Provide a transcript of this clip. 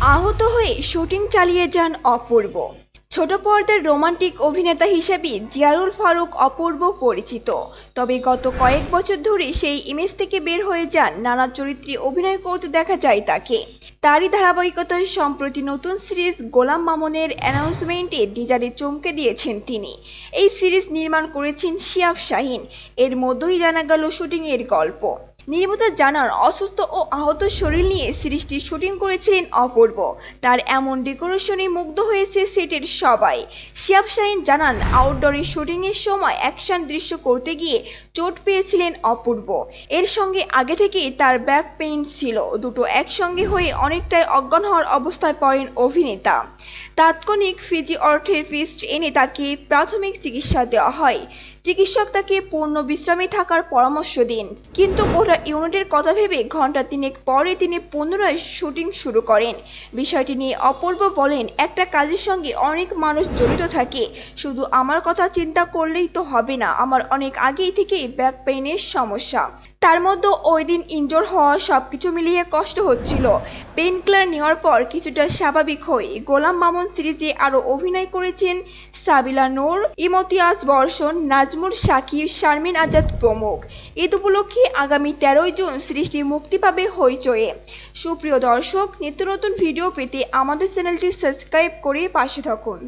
আহত হয়ে শুটিং চালিয়ে যান অপূর্ব। ছোট পর্দার রোমান্টিক অভিনেতা হিসেবে জিয়ারুল ফারুক অপূর্ব পরিচিত। তবে গত কয়েক বছর ধরে সেই ইমেজ থেকে বের হয়ে যান নানা চরিত্রে অভিনয় করতে দেখা যায় তাকে। তারই ধারাবাহিকতায় সম্প্রতি নতুন সিরিজ গোলাম মামুনের অ্যানাউন্সমেন্টে ডিজারে চমকে দিয়েছেন তিনি। এই সিরিজ নির্মাণ করেছেন শিয়াব শাহিন। এর মধ্যেই জানা গেল শুটিংয়ের গল্প। নির্মাতা জানান অসুস্থ ও আহত শরীর নিয়ে সিরিজটির শুটিং করেছিলেন অপূর্ব। তার এমন ডেকোরেশনে মুগ্ধ হয়েছে সেটের সবাই। শিয়াব শাহিন জানান আউটডোরে শুটিংয়ের সময় অ্যাকশন দৃশ্য করতে গিয়ে চোট পেয়েছিলেন অপূর্ব। এর সঙ্গে আগে থেকেই তার ব্যাক পেইন ছিল। দুটো একসঙ্গে হয়ে অনেকটাই অজ্ঞান হওয়ার অবস্থায় পড়েন অভিনেতা। তাৎক্ষণিক ফিজি অর্থেরপিস্ট এনে তাকে প্রাথমিক চিকিৎসা দেওয়া হয়। চিকিৎসক তাকে পূর্ণ বিশ্রামে থাকার পরামর্শ দিন। কিন্তু গোটা ইউনিটের কথা ভেবে ঘণ্টা তিনেক পরে তিনি পুনরায় শুটিং শুরু করেন। বিষয়টি নিয়ে অপূর্ব বলেন, একটা কাজের সঙ্গে অনেক মানুষ জড়িত থাকে। শুধু আমার কথা চিন্তা করলেই তো হবে না, আমার অনেক আগেই থেকেই ব্যাক পেইনের সমস্যা। তার মধ্যে ওই দিন ইনজোর হওয়া সবকিছু মিলিয়ে কষ্ট হচ্ছিল। পেন কিলার নেওয়ার পর কিছুটা স্বাভাবিক হয়ে গোলাম মামুন সিরিজে আরও অভিনয় করেছেন সাবিলা নূর, ইমতিয়াজ বর্ষণ নাজমুল শাকিব শারমিন, আজাদ প্রমুখ। ঈদ উপলক্ষে আগামী তেরোই জুন সৃষ্টি মুক্তি পাবে হইচয়ে সুপ্রিয় দর্শক, নিত্য নতুন ভিডিও পেতে আমাদের চ্যানেলটি সাবস্ক্রাইব করে পাশে থাকুন।